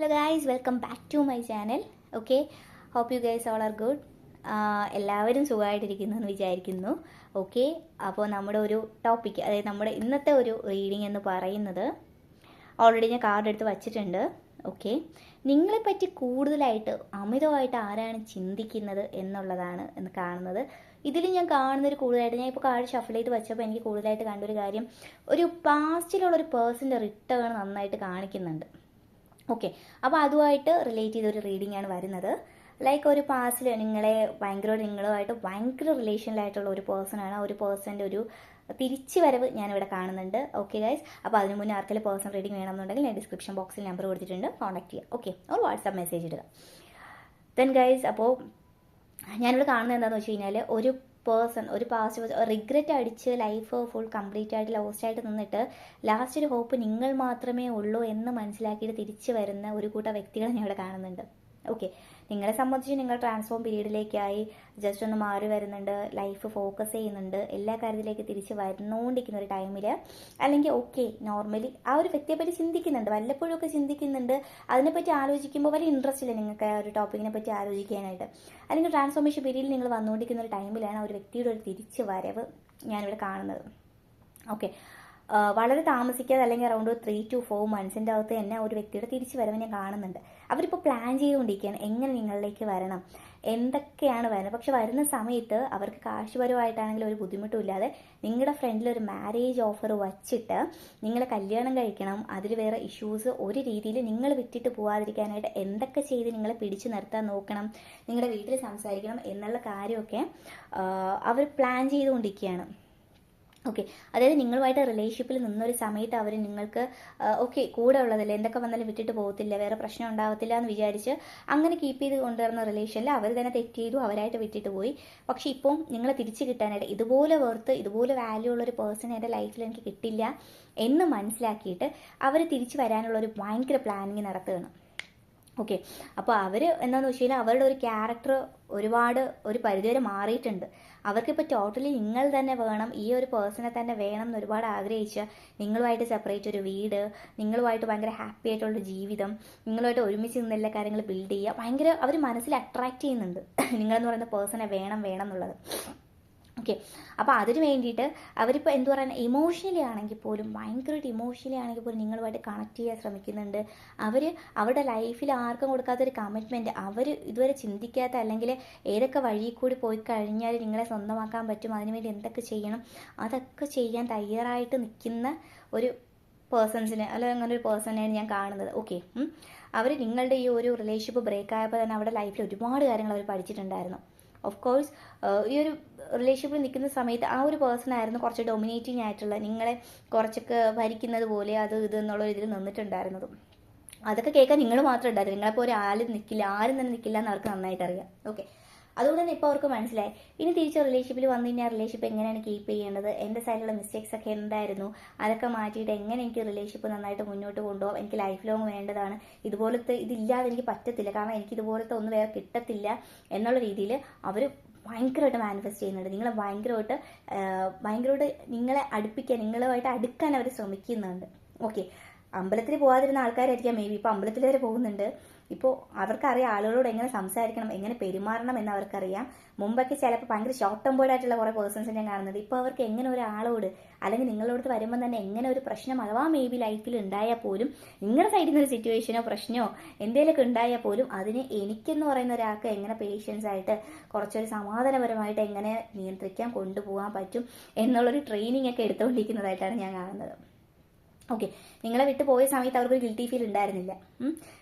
Hello guys welcome back to my channel okay hope you guys all are good എല്ലാവരും സുഖമായിട്ടിരിക്കുന്നു എന്ന് വിചാരിക്കുന്നു. Okay അപ്പോൾ നമ്മുടെ ഒരു ടോപ്പിക് അതായത് നമ്മുടെ ഇന്നത്തെ ഒരു റീഡിംഗ് എന്ന് പറയുന്നത് ഓൾറെഡി ഞാൻ കാർഡ് എടുത്ത് വച്ചിട്ടുണ്ട്. ഓക്കെ നിങ്ങളെപ്പറ്റി കൂടുതലായിട്ട് അമിതമായിട്ട് ആരാണ് ചിന്തിക്കുന്നത് എന്നുള്ളതാണ് എന്ന് കാണുന്നത്. ഇതിൽ ഞാൻ കാണുന്നൊരു കൂടുതലായിട്ട് ഞാൻ ഇപ്പോൾ കാർഡ് ഷഫിൾ ചെയ്ത് വെച്ചപ്പോൾ എനിക്ക് കൂടുതലായിട്ട് കണ്ടൊരു കാര്യം ഒരു പാസ്റ്റിലുള്ളൊരു പേഴ്സന്റെ റിട്ടേൺ നന്നായിട്ട് കാണിക്കുന്നുണ്ട്. ഓക്കെ അപ്പോൾ അതുമായിട്ട് റിലേറ്റ് ചെയ്തൊരു റീഡിംഗ് ആണ് വരുന്നത്. ലൈക്ക് ഒരു പാസ്റ്റിൽ നിങ്ങളെ ഭയങ്കര നിങ്ങളുമായിട്ട് ഭയങ്കര റിലേഷനിലായിട്ടുള്ള ഒരു പേഴ്സണാണ് ആ ഒരു പേഴ്സന്റെ ഒരു തിരിച്ചു വരവ് ഞാനിവിടെ കാണുന്നുണ്ട്. ഓക്കെ ഗൈസ് അപ്പോൾ അതിന് മുന്നേ ആർക്കെങ്കിലും പേഴ്സണൽ റീഡിംഗ് വേണമെന്നുണ്ടെങ്കിൽ ഞാൻ ഡിസ്ക്രിപ്ഷൻ ബോക്സിൽ നമ്പർ കൊടുത്തിട്ടുണ്ട്. കോൺടാക്ട് ചെയ്യുക ഓക്കെ ഒരു വാട്സാപ്പ് മെസ്സേജ് ഇടുക. ദെൻ ഗൈസ് അപ്പോൾ ഞാനിവിടെ കാണുന്നത് എന്താണെന്ന് വെച്ച് കഴിഞ്ഞാൽ ഒരു പേഴ്സൺ ഒരു പാസ്റ്റ് റിഗ്രറ്റ് അടിച്ച് ലൈഫ് ഫുൾ കംപ്ലീറ്റ് ആയിട്ട് ലോസ്റ്റ് ആയിട്ട് നിന്നിട്ട് ലാസ്റ്റ് ഒരു ഹോപ്പ് നിങ്ങൾ മാത്രമേ ഉള്ളൂ എന്ന് മനസ്സിലാക്കിയിട്ട് തിരിച്ചു വരുന്ന ഒരു കൂട്ടം വ്യക്തികളെ ഞാൻ ഇവിടെ കാണുന്നുണ്ട്. ഓക്കെ നിങ്ങളെ സംബന്ധിച്ച് നിങ്ങൾ ട്രാൻസ്ഫോം പീരീഡിലേക്കായി ജസ്റ്റ് ഒന്ന് മാറി വരുന്നുണ്ട് ലൈഫ് ഫോക്കസ് ചെയ്യുന്നുണ്ട് എല്ലാ കാര്യത്തിലേക്ക് തിരിച്ച് വരുന്നുകൊണ്ടിരിക്കുന്ന ഒരു ടൈമിൽ അല്ലെങ്കിൽ ഓക്കെ നോർമലി ആ ഒരു വ്യക്തിയെപ്പറ്റി ചിന്തിക്കുന്നുണ്ട് വല്ലപ്പോഴും ഒക്കെ ചിന്തിക്കുന്നുണ്ട്. അതിനെപ്പറ്റി ആലോചിക്കുമ്പോൾ വലിയ ഇൻട്രസ്റ്റ് ഇല്ല നിങ്ങൾക്ക് ആ ഒരു ടോപ്പിക്കിനെ പറ്റി ആലോചിക്കാനായിട്ട്. അല്ലെങ്കിൽ ട്രാൻസ്ഫോർമേഷൻ പീരീഡിൽ നിങ്ങൾ വന്നുകൊണ്ടിരിക്കുന്ന ഒരു ടൈമിലാണ് ആ ഒരു വ്യക്തിയുടെ ഒരു തിരിച്ച് വരവ് ഞാനിവിടെ കാണുന്നത്. ഓക്കെ വളരെ താമസിക്കാതെ അല്ലെങ്കിൽ അറൗണ്ട് ത്രീ ടു ഫോർ മന്ത്സിന്റെ അകത്ത് തന്നെ ഒരു വ്യക്തിയുടെ തിരിച്ചു വരവ് ഞാൻ കാണുന്നുണ്ട്. അവരിപ്പോൾ പ്ലാൻ ചെയ്തുകൊണ്ടിരിക്കുകയാണ്. എങ്ങനെ നിങ്ങളിലേക്ക് വരണം? എന്തൊക്കെയാണ് വരുന്നത്? പക്ഷെ വരുന്ന സമയത്ത് അവർക്ക് കാശുപരമായിട്ടാണെങ്കിലും ഒരു ബുദ്ധിമുട്ടുമില്ലാതെ നിങ്ങളുടെ ഫ്രണ്ടിൽ ഒരു മാരേജ് ഓഫർ വച്ചിട്ട് നിങ്ങളെ കല്യാണം കഴിക്കണം. അതിൽ വേറെ ഇഷ്യൂസ് ഒരു രീതിയിൽ നിങ്ങൾ വിറ്റിട്ട് പോകാതിരിക്കാനായിട്ട് എന്തൊക്കെ ചെയ്ത് നിങ്ങളെ പിടിച്ചു നിർത്താൻ നോക്കണം? നിങ്ങളുടെ വീട്ടിൽ സംസാരിക്കണം എന്നുള്ള കാര്യമൊക്കെ അവർ പ്ലാൻ ചെയ്തുകൊണ്ടിരിക്കുകയാണ്. ഓക്കെ അതായത് നിങ്ങളുമായിട്ട് റിലേഷൻഷിപ്പിൽ നിന്നൊരു സമയത്ത് അവർ നിങ്ങൾക്ക് ഓക്കെ കൂടെ ഉള്ളതല്ലേ എന്തൊക്കെ വന്നാലും വിട്ടിട്ട് പോകത്തില്ല വേറെ പ്രശ്നം ഉണ്ടാവത്തില്ല എന്ന് വിചാരിച്ച് അങ്ങനെ കീപ്പ് ചെയ്ത് കൊണ്ടുവരുന്ന റിലേഷനിൽ അവർ തന്നെ തെറ്റ് ചെയ്തു അവരായിട്ട് വിട്ടിട്ട് പോയി. പക്ഷേ ഇപ്പം നിങ്ങളെ തിരിച്ചു കിട്ടാനായിട്ട് ഇതുപോലെ വെർത്ത് ഇതുപോലെ വാല്യൂ ഉള്ള ഒരു പേഴ്സൺ എന്റെ ലൈഫിൽ എനിക്ക് കിട്ടില്ല എന്ന് മനസ്സിലാക്കിയിട്ട് അവർ തിരിച്ചു വരാനുള്ള ഒരു ഭയങ്കര പ്ലാനിങ് നടത്തുകയാണ്. ഓക്കെ അപ്പോൾ അവർ എന്താണെന്ന് വെച്ച് കഴിഞ്ഞാൽ അവരുടെ ഒരു ക്യാരക്ടർ ഒരുപാട് ഒരു പരിധിവരെ മാറിയിട്ടുണ്ട്. അവർക്കിപ്പോൾ ടോട്ടലി നിങ്ങൾ തന്നെ വേണം ഈ ഒരു പേഴ്സണെ തന്നെ വേണം എന്ന് ഒരുപാട് ആഗ്രഹിച്ച് നിങ്ങളുമായിട്ട് സെപ്പറേറ്റ് ഒരു വീട് നിങ്ങളുമായിട്ട് ഭയങ്കര ഹാപ്പി ആയിട്ടുള്ള ജീവിതം നിങ്ങളുമായിട്ട് ഒരുമിച്ച് നിന്ന് എല്ലാ കാര്യങ്ങൾ ബിൽഡ് ചെയ്യുക. ഭയങ്കര അവർ മനസ്സിൽ അട്രാക്റ്റ് ചെയ്യുന്നുണ്ട്. നിങ്ങളെന്ന് പറയുന്ന പേഴ്സണെ വേണം വേണം എന്നുള്ളത്. ഓക്കെ അപ്പോൾ അതിന് വേണ്ടിയിട്ട് അവരിപ്പോൾ എന്ത് പറയുക ഇമോഷണലി ആണെങ്കിൽ പോലും ഭയങ്കരമായിട്ട് ഇമോഷണലി ആണെങ്കിൽ പോലും നിങ്ങളുമായിട്ട് കണക്ട് ചെയ്യാൻ ശ്രമിക്കുന്നുണ്ട്. അവർ അവരുടെ ലൈഫിൽ ആർക്കും കൊടുക്കാത്തൊരു കമ്മിറ്റ്മെന്റ് അവർ ഇതുവരെ ചിന്തിക്കാത്ത അല്ലെങ്കിൽ ഏതൊക്കെ വഴി കൂടി പോയി കഴിഞ്ഞാൽ നിങ്ങളെ സ്വന്തമാക്കാൻ പറ്റും അതിനുവേണ്ടി എന്തൊക്കെ ചെയ്യണം അതൊക്കെ ചെയ്യാൻ തയ്യാറായിട്ട് നിൽക്കുന്ന ഒരു പേഴ്സൺസിനെ അല്ലെങ്കിൽ അങ്ങനെ ഒരു പേഴ്സണെയാണ് ഞാൻ കാണുന്നത്. ഓക്കെ അവർ നിങ്ങളുടെ ഈ ഒരു റിലേഷൻഷിപ്പ് ബ്രേക്ക് ആയപ്പോൾ തന്നെ അവരുടെ ലൈഫിൽ ഒരുപാട് കാര്യങ്ങൾ അവർ പഠിച്ചിട്ടുണ്ടായിരുന്നു. ഓഫ് കോഴ്സ് ഈ ഒരു റിലേഷൻഷിപ്പിൽ നിൽക്കുന്ന സമയത്ത് ആ ഒരു പേഴ്സൺ ആയിരുന്നു കുറച്ച് ഡൊമിനേറ്റിംഗ് ആയിട്ടുള്ള നിങ്ങളെ കുറച്ചൊക്കെ ഭരിക്കുന്നത് പോലെ അത് ഇത് എന്നുള്ള ഇതിൽ നിന്നിട്ടുണ്ടായിരുന്നത്. അതൊക്കെ കേൾക്കാൻ നിങ്ങൾ മാത്രം ഉണ്ടായിരുന്നു. നിങ്ങളെപ്പോൾ ഒരാളും നിൽക്കില്ല ആരും തന്നെ നിൽക്കില്ല എന്ന് അവർക്ക് നന്നായിട്ട് അറിയാം. ഓക്കെ അതുകൊണ്ട് തന്നെ ഇപ്പോൾ അവർക്ക് മനസ്സിലായി. ഇനി തിരിച്ച് റിലേഷൻഷിപ്പിൽ വന്നു കഴിഞ്ഞാൽ റിലേഷൻഷിപ്പ് എങ്ങനെയാണ് കീപ്പ് ചെയ്യേണ്ടത്? എന്റെ സൈഡിലുള്ള മിസ്റ്റേക്സ് ഒക്കെ എന്തായിരുന്നു? അതൊക്കെ മാറ്റിയിട്ട് എങ്ങനെ എനിക്ക് റിലേഷൻഷിപ്പ് നന്നായിട്ട് മുന്നോട്ട് കൊണ്ടുപോകാം? എനിക്ക് ലൈഫ് ലോങ് വേണ്ടതാണ്. ഇതുപോലത്തെ ഇതില്ലാതെ എനിക്ക് പറ്റത്തില്ല. കാരണം എനിക്ക് ഇതുപോലത്തെ ഒന്നും വേറെ കിട്ടത്തില്ല എന്നുള്ള രീതിയിൽ അവർ ഭയങ്കരമായിട്ട് മാനിഫെസ്റ്റ് ചെയ്യുന്നുണ്ട്. നിങ്ങളെ ഭയങ്കരമായിട്ട് ഭയങ്കരമായിട്ട് നിങ്ങളെ അടുപ്പിക്കാൻ നിങ്ങളുമായിട്ട് അടുക്കാൻ അവർ ശ്രമിക്കുന്നുണ്ട്. ഓക്കെ അമ്പലത്തിൽ പോകാതിരുന്ന ആൾക്കാരായിരിക്കാം. മേ ബി ഇപ്പോൾ അമ്പലത്തിൽ വരെ പോകുന്നുണ്ട്. ഇപ്പോൾ അവർക്കറിയാം ആളുകളോട് എങ്ങനെ സംസാരിക്കണം എങ്ങനെ പെരുമാറണം എന്ന് അവർക്കറിയാം. മുമ്പൊക്കെ ചിലപ്പോൾ ഭയങ്കര ഷോർട്ട് ടെമ്പേർഡ് ആയിട്ടുള്ള കുറേ പേഴ്സൺസ് ഞാൻ കാണുന്നത്. ഇപ്പോൾ അവർക്ക് എങ്ങനെ ഒരാളോട് അല്ലെങ്കിൽ നിങ്ങളോട് വരുമ്പോൾ തന്നെ എങ്ങനെ ഒരു പ്രശ്നം അഥവാ മേ ബി ലൈഫിൽ ഉണ്ടായാൽ പോലും നിങ്ങളുടെ സൈഡിൽ നിന്ന് ഒരു സിറ്റുവേഷനോ പ്രശ്നമോ എന്തെങ്കിലുമൊക്കെ ഉണ്ടായാൽ പോലും അതിന് എനിക്കെന്ന് പറയുന്ന ഒരാൾക്ക് എങ്ങനെ പേഷ്യൻസ് ആയിട്ട് കുറച്ചൊരു സമാധാനപരമായിട്ട് എങ്ങനെ നിയന്ത്രിക്കാൻ കൊണ്ടുപോകാൻ പറ്റും എന്നുള്ളൊരു ട്രെയിനിങ് ഒക്കെ എടുത്തുകൊണ്ടിരിക്കുന്നതായിട്ടാണ് ഞാൻ കാണുന്നത്. ഓക്കെ നിങ്ങളെ വിട്ട് പോയ സമയത്ത് അവർക്കൊരു ഗിൽറ്റി ഫീൽ ഉണ്ടായിരുന്നില്ല.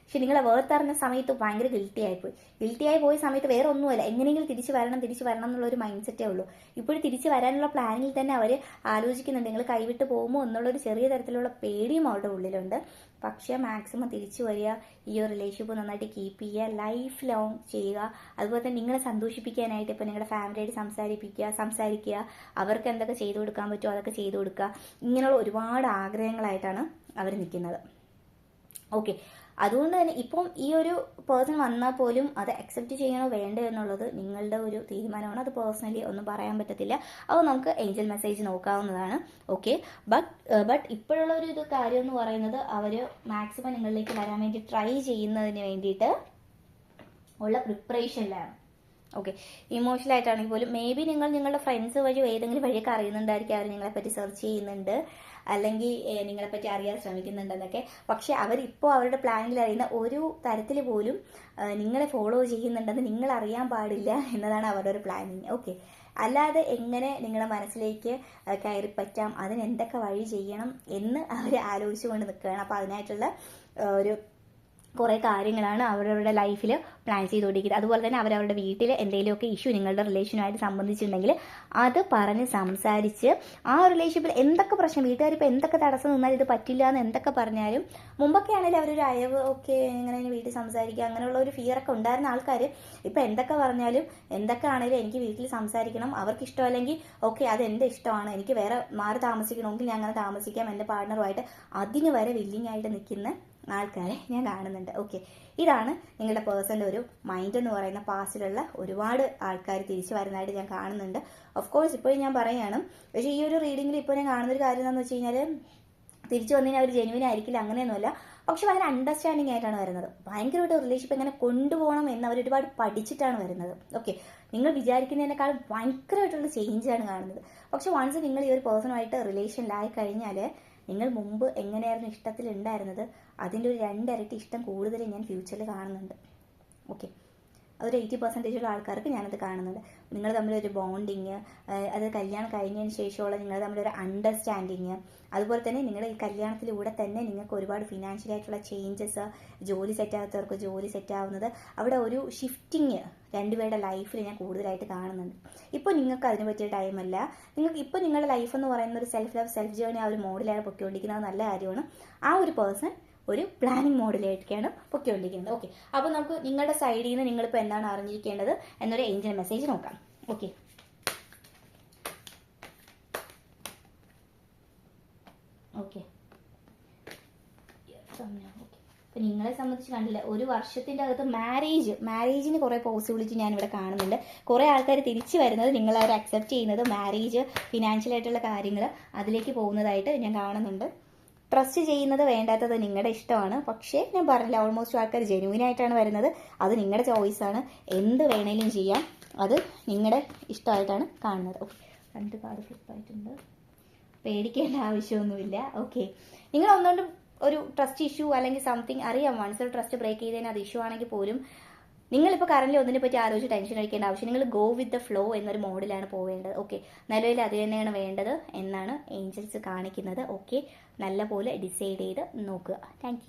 പക്ഷെ നിങ്ങളെ വേർത്തറിഞ്ഞ സമയത്ത് ഭയങ്കര ഗിൽറ്റി ആയിപ്പോയി. ഗിൽറ്റി ആയി പോയ സമയത്ത് വേറെ ഒന്നുമല്ല. എങ്ങനെയെങ്കിലും തിരിച്ചു വരണം തിരിച്ചു വരണം എന്നുള്ള ഒരു മൈൻഡ് സെറ്റേ ഉള്ളൂ. ഇപ്പോഴും തിരിച്ചു വരാനുള്ള പ്ലാനിൽ തന്നെ അവർ ആലോചിക്കുന്നുണ്ട്. നിങ്ങൾ കൈവിട്ട് പോകുമോ എന്നുള്ളൊരു ചെറിയ തരത്തിലുള്ള പേടിയും അവരുടെ ഉള്ളിലുണ്ട്. പക്ഷേ മാക്സിമം തിരിച്ചു വരിക ഈ ഒരു റിലേഷൻഷിപ്പ് നന്നായിട്ട് കീപ്പ് ചെയ്യുക ലൈഫ് ലോങ് ചെയ്യുക. അതുപോലെ തന്നെ നിങ്ങളെ സന്തോഷിപ്പിക്കാനായിട്ട് ഇപ്പോൾ നിങ്ങളുടെ ഫാമിലിയായിട്ട് സംസാരിപ്പിക്കുക സംസാരിക്കുക അവർക്ക് എന്തൊക്കെ ചെയ്തു കൊടുക്കാൻ പറ്റുമോ അതൊക്കെ ചെയ്തു കൊടുക്കുക. ഇങ്ങനെയുള്ള ഒരുപാട് ആഗ്രഹങ്ങളായിട്ടാണ് അവർ നിൽക്കുന്നത്. ഓക്കെ അതുകൊണ്ട് തന്നെ ഇപ്പം ഈ ഒരു പേഴ്സൺ വന്നാൽ പോലും അത് അക്സെപ്റ്റ് ചെയ്യണോ വേണ്ടോ എന്നുള്ളത് നിങ്ങളുടെ ഒരു തീരുമാനമാണ്. അത് പേഴ്സണലി ഒന്നും പറയാൻ പറ്റത്തില്ല. അപ്പോൾ നമുക്ക് ഏഞ്ചൽ മെസ്സേജ് നോക്കാവുന്നതാണ്. ഓക്കെ ബട്ട് ബട്ട് ഇപ്പോഴുള്ള ഒരു ഇത് കാര്യം എന്ന് പറയുന്നത് അവർ മാക്സിമം നിങ്ങളിലേക്ക് വരാൻ വേണ്ടി ട്രൈ ചെയ്യുന്നതിന് വേണ്ടിയിട്ട് ഉള്ള പ്രിപ്പറേഷനിലാണ് ഓക്കെ ഇമോഷണൽ ആയിട്ടാണെങ്കിൽ പോലും മേ ബി നിങ്ങൾ നിങ്ങളുടെ ഫ്രണ്ട്സ് വഴി ഏതെങ്കിലും വഴിയൊക്കെ അറിയുന്നുണ്ടായിരിക്കും അവർ നിങ്ങളെപ്പറ്റി സെർച്ച് ചെയ്യുന്നുണ്ട്. അല്ലെങ്കിൽ നിങ്ങളെപ്പറ്റി അറിയാൻ ശ്രമിക്കുന്നുണ്ടെന്നൊക്കെ. പക്ഷെ അവരിപ്പോൾ അവരുടെ പ്ലാനിൽ അറിയുന്ന ഒരു തരത്തിൽ പോലും നിങ്ങളെ ഫോളോ ചെയ്യുന്നുണ്ടെന്ന് നിങ്ങൾ അറിയാൻ പാടില്ല എന്നതാണ് അവരുടെ ഒരു പ്ലാനിങ് ഓക്കെ അല്ലാതെ എങ്ങനെ നിങ്ങളുടെ മനസ്സിലേക്ക് കയറിപ്പറ്റാം കയറി പറ്റാം അതിന് എന്തൊക്കെ വഴി ചെയ്യണം എന്ന് അവർ ആലോചിച്ചുകൊണ്ട് നിൽക്കുകയാണ്. അപ്പോൾ അതിനായിട്ടുള്ള ഒരു കുറേ കാര്യങ്ങളാണ് അവരവരുടെ ലൈഫിൽ പ്ലാൻ ചെയ്തുകൊണ്ടിരിക്കുന്നത് അതുപോലെ തന്നെ അവരവരുടെ വീട്ടിൽ എന്തെങ്കിലുമൊക്കെ ഇഷ്യൂ നിങ്ങളുടെ റിലേഷനുമായിട്ട് സംബന്ധിച്ചിട്ടുണ്ടെങ്കിൽ അത് പറഞ്ഞ് സംസാരിച്ച് ആ റിലേഷൻഷിപ്പിൽ എന്തൊക്കെ പ്രശ്നം വീട്ടുകാർ ഇപ്പോൾ എന്തൊക്കെ തടസ്സം നിന്നാൽ ഇത് പറ്റില്ല എന്ന് എന്തൊക്കെ പറഞ്ഞാലും മുമ്പൊക്കെ ആണെങ്കിൽ അവരൊരു അയവ് ഒക്കെ ഇങ്ങനെ വീട്ടിൽ സംസാരിക്കുക അങ്ങനെയുള്ള ഒരു ഫിയറൊക്കെ ഉണ്ടായിരുന്ന ആൾക്കാർ ഇപ്പോൾ എന്തൊക്കെ പറഞ്ഞാലും എന്തൊക്കെ ആണെങ്കിലും എനിക്ക് വീട്ടിൽ സംസാരിക്കണം അവർക്ക് ഇഷ്ടമല്ലെങ്കിൽ ഓക്കെ അത് എന്റെ ഇഷ്ടമാണ് എനിക്ക് വേറെ മാറി താമസിക്കണമെങ്കിൽ ഞാൻ അങ്ങനെ താമസിക്കാം എന്റെ പാർട്ട്ണറുമായിട്ട് അതിന് വരെ വില്ലിങ് ആയിട്ട് നിൽക്കുന്ന ആൾക്കാരെ ഞാൻ കാണുന്നുണ്ട്. ഓക്കെ ഇതാണ് നിങ്ങളുടെ പേഴ്സന്റെ ഒരു മൈൻഡ് എന്ന് പറയുന്ന പാസ്റ്റിലുള്ള ഒരുപാട് ആൾക്കാർ തിരിച്ചു വരുന്നതായിട്ട് ഞാൻ കാണുന്നുണ്ട്. ഓഫ് കോഴ്സ് ഇപ്പോഴും ഞാൻ പറയുകയാണ്. പക്ഷേ ഈ ഒരു റീഡിങ്ങിൽ ഇപ്പോൾ ഞാൻ കാണുന്ന ഒരു കാര്യം എന്താണെന്ന് വെച്ച് കഴിഞ്ഞാൽ തിരിച്ചു വന്നതിന് അവർ ജെനുവിൻ ആയിരിക്കില്ല അങ്ങനെയൊന്നുമല്ല. പക്ഷെ ഭയങ്കര അണ്ടർസ്റ്റാൻഡിങ് ആയിട്ടാണ് വരുന്നത്. ഭയങ്കരമായിട്ട് റിലേഷൻഷിപ്പ് എങ്ങനെ കൊണ്ടുപോകണം എന്ന് അവർ ഒരുപാട് പഠിച്ചിട്ടാണ് വരുന്നത്. ഓക്കെ നിങ്ങൾ വിചാരിക്കുന്നതിനേക്കാൾ ഭയങ്കരമായിട്ടുള്ള ചേഞ്ചാണ് കാണുന്നത്. പക്ഷെ വൺസ് നിങ്ങൾ ഈ ഒരു പേഴ്സണുമായിട്ട് റിലേഷനിലായി കഴിഞ്ഞാൽ നിങ്ങൾ മുമ്പ് എങ്ങനെയായിരുന്നു ഇഷ്ടത്തിൽ ഉണ്ടായിരുന്നത് അതിന്റെ ഒരു രണ്ടിരട്ടി ഇഷ്ടം കൂടുതൽ ഞാൻ ഫ്യൂച്ചറിൽ കാണുന്നുണ്ട്. ഓക്കെ അതൊരു എയ്റ്റി പെർസെന്റേജ് ഉള്ള ആൾക്കാർക്ക് ഞാനത് കാണുന്നുണ്ട്. നിങ്ങൾ തമ്മിലൊരു ബോണ്ടിങ് അത് കല്യാണം കഴിഞ്ഞതിന് ശേഷമുള്ള നിങ്ങൾ തമ്മിലൊരു അണ്ടർസ്റ്റാൻഡിങ് അതുപോലെ തന്നെ നിങ്ങളുടെ ഈ കല്യാണത്തിലൂടെ തന്നെ നിങ്ങൾക്ക് ഒരുപാട് ഫിനാൻഷ്യൽ ആയിട്ടുള്ള ചേഞ്ചസ് ജോലി സെറ്റാകാത്തവർക്ക് ജോലി സെറ്റാവുന്നത് അവിടെ ഒരു ഷിഫ്റ്റിങ് രണ്ടുപേരുടെ ലൈഫിൽ ഞാൻ കൂടുതലായിട്ട് കാണുന്നുണ്ട്. ഇപ്പോൾ നിങ്ങൾക്ക് അതിന് പറ്റിയ ടൈമല്ല നിങ്ങൾക്ക് ഇപ്പോൾ നിങ്ങളുടെ ലൈഫ് എന്ന് പറയുന്ന ഒരു സെൽഫ് ലവ് സെൽഫ് ജേണി ആ ഒരു മോഡിലാണ് പൊയ്ക്കൊണ്ടിരിക്കുന്നത്. അത് നല്ല കാര്യമാണ്. ആ ഒരു പേഴ്സൺ ഒരു പ്ലാനിങ് മോഡിലേക്കാണ് പൊയ്ക്കൊണ്ടിരിക്കുന്നത്. ഓക്കെ അപ്പോൾ നമുക്ക് നിങ്ങളുടെ സൈഡിൽ നിന്ന് നിങ്ങളിപ്പോൾ എന്താണ് അറിഞ്ഞിരിക്കേണ്ടത് എന്നൊരു ഏഞ്ചൽ മെസ്സേജ് നോക്കാം. ഓക്കെ ഓക്കെ അപ്പം നിങ്ങളെ സംബന്ധിച്ച് കണ്ടില്ല ഒരു വർഷത്തിന്റെ അകത്ത് മാരേജ് മാരേജിന് കുറേ പോസിബിലിറ്റി ഞാൻ ഇവിടെ കാണുന്നുണ്ട്. കുറേ ആൾക്കാർ തിരിച്ചു വരുന്നത് നിങ്ങൾ അവർ അക്സെപ്റ്റ് ചെയ്യുന്നത് മാരേജ് ഫിനാൻഷ്യൽ ആയിട്ടുള്ള കാര്യങ്ങൾ അതിലേക്ക് പോകുന്നതായിട്ട് ഞാൻ കാണുന്നുണ്ട്. ട്രസ്റ്റ് ചെയ്യുന്നത് വേണ്ടാത്തത് നിങ്ങളുടെ ഇഷ്ടമാണ്. പക്ഷേ ഞാൻ പറഞ്ഞില്ല ഓൾമോസ്റ്റ് ആൾക്കാർ ജെനുവിൻ ആയിട്ടാണ് വരുന്നത്. അത് നിങ്ങളുടെ ചോയ്സാണ് എന്ത് വേണേലും ചെയ്യാം. അത് നിങ്ങളുടെ ഇഷ്ടമായിട്ടാണ് കാണുന്നത്. രണ്ട് കാർഡ് ഫ്ലിപ്പായിട്ടുണ്ട് പേടിക്കേണ്ട ആവശ്യമൊന്നുമില്ല. ഓക്കെ നിങ്ങൾ ഒന്നുകൊണ്ടും ഒരു ട്രസ്റ്റ് ഇഷ്യൂ അല്ലെങ്കിൽ സംതിങ് അറിയാം. വൺസ് ട്രസ്റ്റ് ബ്രേക്ക് ചെയ്തതിന് അത് ഇഷ്യൂ ആണെങ്കിൽ പോലും നിങ്ങളിപ്പോൾ കറന്റ് ഒന്നിനെ പറ്റി ആലോചിച്ച് ടെൻഷൻ അടിക്കേണ്ട ആവശ്യം നിങ്ങൾ ഗോ വിത്ത് ദ ഫ്ലോ എന്നൊരു മോഡിലാണ് പോവേണ്ടത്. ഓക്കെ നിലവിൽ അത് തന്നെയാണ് വേണ്ടത് എന്നാണ് ഏഞ്ചൽസ് കാണിക്കുന്നത്. ഓക്കെ നല്ല പോലെ ഡിസൈഡ് ചെയ്ത് നോക്കുക. താങ്ക്